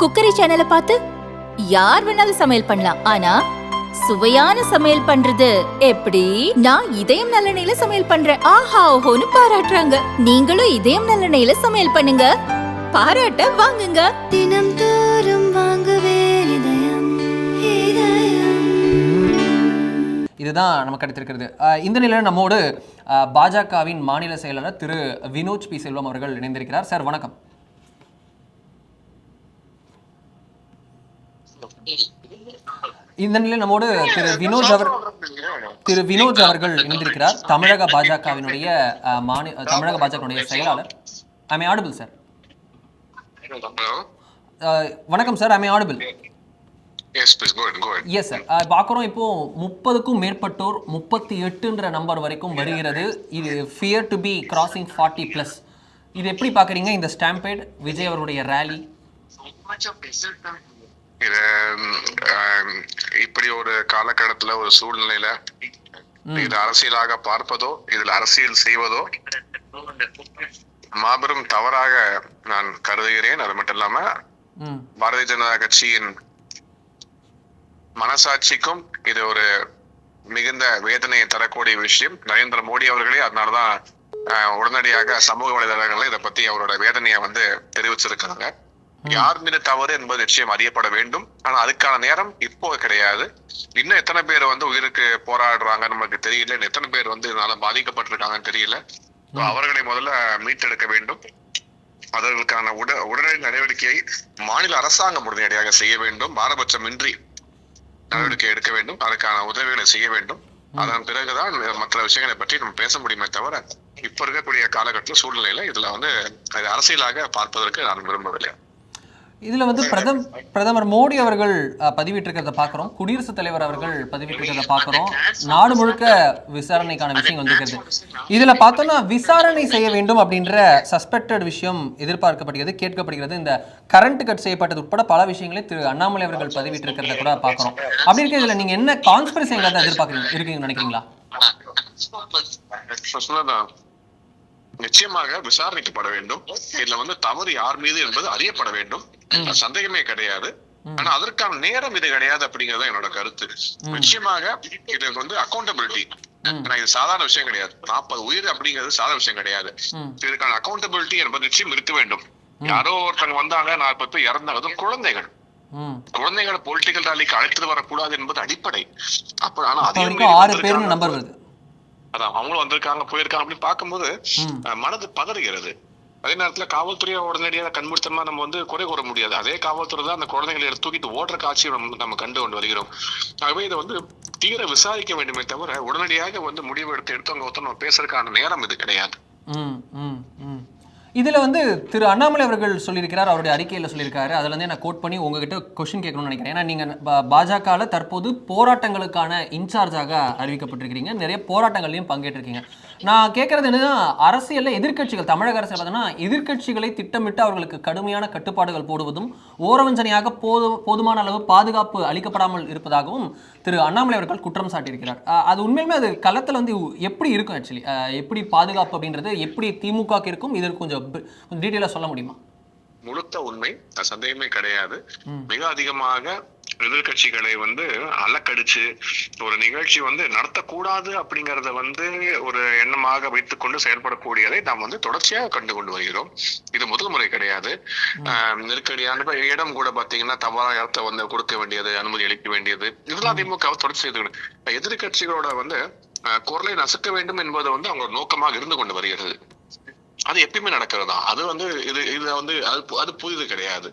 Cookery சேனலை பார்த்து யார் வேணாலும் சமையல் பண்ணலாம். ஆனா சுவையான சமையல் பண்றது எப்படி? நான் இதயம் நல்லெண்ணெயில சமையல் பண்றேன். ஆஹா ஓஹோன்னு பாராட்டுறாங்க. நீங்களும் இதயம் நல்லெண்ணெயில சமையல் பண்ணுங்க. பாராட்ட வாங்குங்க. தினம் தோறும் வாங்குவே இதயம் இதயம். இதுதான் நமக்கு கிடைத்திருக்கிறது. அஹ் இந்த நிலையில் நம்மோடு அஹ், பாஜகவின் மாநில செயலாளர் திரு வினோஜ் பி. செல்வம் அவர்கள் இணைந்திருக்கிறார். சார் வணக்கம். இந்த நிலையில் நம்மோடு திரு வினோஜ் அவர் திரு வினோஜ் அவர்கள் இணைந்திருக்கிறார். தமிழக பாஜகவினுடைய மாநில தமிழக பாஜகவினுடைய செயலாளர். I audible sir? வணக்கம் sir I audible. Yes sir பார்க்குறோம் இப்போ முப்பதுக்கும் மேற்பட்டோர் முப்பத்தி எட்டுன்ற நம்பர் வரைக்கும் வருகிறது. இது fear to be crossing forty plus இது எப்படி பார்க்குறீங்க இந்த ஸ்டாம்பேட் விஜய் அவருடைய ரேலி இது இப்படி ஒரு காலகட்டத்துல ஒரு சூழ்நிலையில இது அரசியலாக பார்ப்பதோ இதில் அரசியல் செய்வதோ மாபெரும் தவறாக நான் கருதுகிறேன். அது மட்டும் இல்லாம பாரதிய ஜனதா கட்சியின் மனசாட்சிக்கும் இது ஒரு மிகுந்த வேதனையை தரக்கூடிய விஷயம். நரேந்திர மோடி அவர்களே அதனாலதான் உடனடியாக சமூக வலைதளங்கள்ல இதை பத்தி அவரோட வேதனையை வந்து தெரிவிச்சிருக்காங்க யார் மீது தவறு என்பது நிச்சயம் அறியப்பட வேண்டும். ஆனா அதுக்கான நேரம் இப்போ கிடையாது. இன்னும் எத்தனை பேர் வந்து உயிருக்கு போராடுறாங்க நமக்கு தெரியல. எத்தனை பேர் வந்து இதனால பாதிக்கப்பட்டிருக்காங்கன்னு தெரியல. அவர்களை முதல்ல மீட்டெடுக்க வேண்டும். அதற்கான உட உடனடி நடவடிக்கையை மாநில அரசாங்கம் உடனடியாக செய்ய வேண்டும். பாரபட்சமின்றி நடவடிக்கை எடுக்க வேண்டும். அதற்கான உதவிகளை செய்ய வேண்டும். அதன் பிறகுதான் மற்ற விஷயங்களை பற்றி நம்ம பேச முடியுமே தவிர இப்ப இருக்கக்கூடிய காலகட்ட சூழ்நிலையில இதுல வந்து அரசியலாக பார்ப்பதற்கு நான் விரும்பவில்லை. இதில் வந்து பிரதம் பிரதமர் மோடி அவர்கள் அஹ், பதிவிட்டிருக்கிறத பார்க்குறோம் குடியரசுத் தலைவர் அவர்கள் பதிவிட்டிருக்கிறத பார்க்குறோம் நாடு முழுக்க விசாரணைக்கான விஷயம் வந்திருக்கிறது இதில் பார்த்தோம்னா விசாரணை செய்ய வேண்டும் அப்படின்ற சஸ்பெக்டட் விஷயம் எதிர்பார்க்கப்படுகிறது கேட்கப்படுகிறது இந்த கரண்ட் கட் செய்யப்பட்டது உட்பட பல விஷயங்களை திரு அண்ணாமலை அவர்கள் பதிவிட்டிருக்கிறத கூட பார்க்குறோம் அப்படி இருக்க இதில் நீங்கள் என்ன கான்ஸ்பிரசி எங்காவது எதிர்பார்க்குறீங்க இருக்கீங்கன்னு நினைக்கிறீங்களா நிச்சயமாக விசாரணைக்கப்பட வேண்டும். இதுல வந்து தவறு யார் மீது என்பது அறியப்பட வேண்டும். அது சந்தேகமே கிடையாது. ஆனா அதற்கான நேரம் இது கிடையாது அப்படிங்கறது என்னோட கருத்து. நிச்சயமாக இது வந்து அக்கௌண்டபிலிட்டி இது சாதாரண விஷயம் கிடையாது. நாற்பது உயிர் அப்படிங்கிறது சாதாரண விஷயம் கிடையாது. இதுக்கான அக்கௌண்டபிலிட்டி என்பது நிச்சயம் இருக்க வேண்டும். யாரோ ஒருத்தங்க வந்தாங்க நாற்பது பேர் இறந்தாங்க குழந்தைகள். குழந்தைகளை பொலிட்டிக்கல் ராலிக்கு அழைத்துட்டு வரக்கூடாது என்பது அடிப்படை. அப்ப ஆனா மீறி ஆறு வந்திருக்காங்க. நம்பர் வருது. அதான் அவங்களும் வந்திருக்காங்க போயிருக்காங்க அப்படின்னு பார்க்கும்போது மனது பதறுகிறது. அதே நேரத்துல காவல்துறையை உடனடியாக கண்மூடித்தனமா நம்ம வந்து குறை கூற முடியாது. அதே காவல்துறை தான் அந்த குழந்தைகளை எடுத்து தூக்கிட்டு ஓடுற காட்சியை நம்ம கண்டு கொண்டு வருகிறோம். ஆகவே இதை வந்து தீர விசாரிக்க வேண்டுமே தவிர உடனடியாக வந்து முடிவு எடுத்து எடுத்தவங்க ஒருத்தர் நம்ம பேசுறதுக்கான நேரம் இது கிடையாது. இதில் வந்து திரு அண்ணாமலை அவர்கள் சொல்லியிருக்கிறார் அவருடைய அறிக்கையில் சொல்லியிருக்காரு. அதில் வந்து நான் கோட் பண்ணி உங்ககிட்ட கொஷின் கேட்கணும்னு நினைக்கிறேன். ஏன்னா நீங்கள் பாஜகவில் தற்போது போராட்டங்களுக்கான இன்சார்ஜாக அறிவிக்கப்பட்டிருக்கிறீங்க. நிறைய போராட்டங்கள்லையும் பங்கேற்றிருக்கீங்க. நான் கேட்குறது என்னன்னா அரசியலில் எதிர்க்கட்சிகள் தமிழக அரசியல் பார்த்தோன்னா எதிர்க்கட்சிகளை திட்டமிட்டு அவர்களுக்கு கடுமையான கட்டுப்பாடுகள் போடுவதும் ஓரவஞ்சனையாக போது போதுமான அளவு பாதுகாப்பு அளிக்கப்படாமல் இருப்பதாகவும் திரு அண்ணாமலை அவர்கள் குற்றம் சாட்டியிருக்கிறார். அது உண்மையிலுமே அது களத்தில் வந்து எப்படி இருக்கும் ஆக்சுவலி எப்படி பாதுகாப்பு அப்படின்றது எப்படி திமுக இருக்கும் இதற்கு கொஞ்சம் கொஞ்சம் டீட்டெயிலாக சொல்ல முடியுமா? முழுத்த உண்மை சந்தேகமே கிடையாது. மிக அதிகமாக எதிர்க்கட்சிகளை வந்து அலக்கடிச்சு ஒரு நிகழ்ச்சி வந்து நடத்தக்கூடாது அப்படிங்கறத வந்து ஒரு எண்ணமாக வைத்துக்கொண்டு செயல்படக்கூடியதை நாம் வந்து தொடர்ச்சியாக கண்டு கொண்டு வருகிறோம். இது முதல் முறை கிடையாது. நெருக்கடியான இடம் கூட பாத்தீங்கன்னா தவறான இடத்த வந்து கொடுக்க வேண்டியது அனுமதி அளிக்க வேண்டியது. இதெல்லாம் திமுக தொடர்ச்சி செய்து எதிர்க்கட்சிகளோட வந்து குரலை நசுக்க வேண்டும் என்பது வந்து அவங்களோட நோக்கமாக இருந்து கொண்டு வருகிறது. அது எப்பயுமே நடக்கிறதா? அது வந்து இது இது வந்து அது அது புதிது கிடையாது.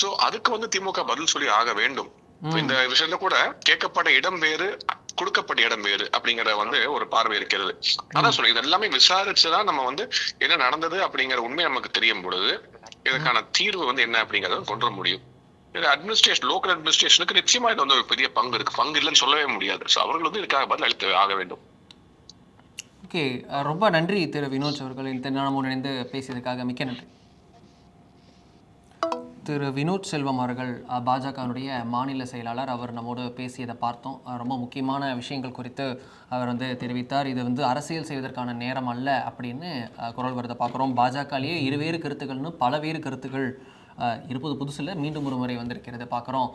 சோ அதுக்கு வந்து திமுக பதில் சொல்லி ஆக வேண்டும். இந்த விஷயத்துல கூட கேட்கப்பட்ட இடம் வேறு கொடுக்கப்பட்ட இடம் வேறு அப்படிங்கிற வந்து ஒரு பார்வை இருக்கிறது. அதான் சொல்றேன் இது எல்லாமே விசாரிச்சுதான் நம்ம வந்து என்ன நடந்தது அப்படிங்கிற உண்மை நமக்கு தெரியும் பொழுது இதுக்கான தீர்வு வந்து என்ன அப்படிங்கறத கொண்டு வர முடியும் அட்மினிஸ்ட்ரேஷன் லோக்கல் அட்மினிஸ்ட்ரேஷனுக்கு நிச்சயமா இது வந்து ஒரு பெரிய பங்கு இருக்கு. பங்கு இல்லைன்னு சொல்லவே முடியாது. சோ அவர்கள் வந்து இதுக்காக பதில் அளித்து ஆக வேண்டும். ஓகே ரொம்ப நன்றி திரு வினோஜ் அவர்கள் இந்த நாளும் இணைந்து பேசியதுக்காக மிக்க நன்றி. திரு வினோத் செல்வம் அவர்கள் பாஜகனுடைய பாஜகவினுடைய மாநில செயலாளர். அவர் நம்மோடு பேசியதை பார்த்தோம். ரொம்ப முக்கியமான விஷயங்கள் குறித்து அவர் வந்து தெரிவித்தார். இது வந்து அரசியல் செய்வதற்கான நேரம் அல்ல அப்படின்னு குரல் வருதை பார்க்குறோம். பாஜகலேயே இருவேறு கருத்துக்கள்னு பலவேறு கருத்துக்கள் இருப்பது புதுசில் மீண்டும் ஒரு முறை வந்திருக்கிறத பார்க்குறோம்.